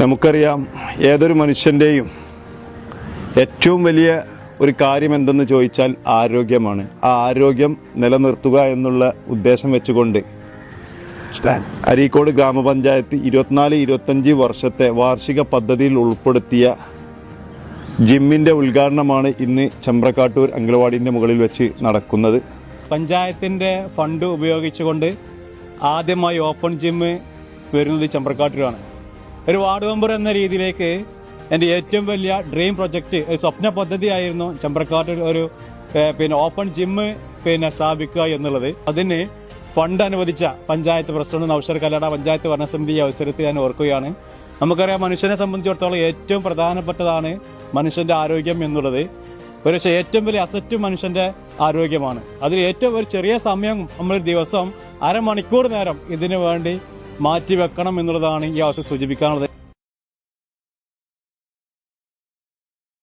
നമുക്കറിയാം ഏതൊരു മനുഷ്യന്റെയും ഏറ്റവും വലിയ ഒരു കാര്യം എന്തെന്ന് ചോദിച്ചാൽ ആരോഗ്യമാണ്. ആ ആരോഗ്യം നിലനിർത്തുക എന്നുള്ള ഉദ്ദേശം വെച്ചുകൊണ്ട് അരീക്കോട് ഗ്രാമപഞ്ചായത്ത് ഇരുപത്തിനാല് ഇരുപത്തഞ്ച് വർഷത്തെ വാർഷിക പദ്ധതിയിൽ ഉൾപ്പെടുത്തിയ ജിമ്മിന്റെ ഉദ്ഘാടനമാണ് ഇന്ന് ചെമ്പ്രക്കാട്ടൂർ അങ്കലവാടിന്റെ മുകളിൽ വെച്ച് നടക്കുന്നത്. പഞ്ചായത്തിന്റെ ഫണ്ട് ഉപയോഗിച്ചുകൊണ്ട് ആദ്യമായി ഓപ്പൺ ജിമ്മ് വരുന്നത് ചമ്പ്രക്കാട്ടിലാണ് ഒരു വാർഡ് മെമ്പർ എന്ന രീതിയിലേക്ക് എന്റെ ഏറ്റവും വലിയ ഡ്രീം പ്രൊജക്റ്റ് ഒരു സ്വപ്ന പദ്ധതിയായിരുന്നു ചമ്പ്രക്കാട്ടിൽ ഒരു പിന്നെ ഓപ്പൺ ജിമ്മ് പിന്നെ സ്ഥാപിക്കുക എന്നുള്ളത്. അതിന് ഫണ്ട് അനുവദിച്ച പഞ്ചായത്ത് പ്രസിഡന്റ് നൌഷർ കല്ലട പഞ്ചായത്ത് ഭരണസമിതി അവസരത്തിൽ ഞാൻ ഓർക്കുകയാണ്. നമുക്കറിയാം മനുഷ്യനെ സംബന്ധിച്ചിടത്തോളം ഏറ്റവും പ്രധാനപ്പെട്ടതാണ് മനുഷ്യന്റെ ആരോഗ്യം എന്നുള്ളത്. പക്ഷേ ഏറ്റവും വലിയ അസറ്റ് മനുഷ്യന്റെ ആരോഗ്യമാണ്. അതിൽ ഏറ്റവും ഒരു ചെറിയ സമയം നമ്മൾ ദിവസം അരമണിക്കൂർ നേരം ഇതിനു വേണ്ടി മാറ്റി വെക്കണം എന്നുള്ളതാണ് ഈ അവസ്ഥ സൂചിപ്പിക്കാനുള്ളത്.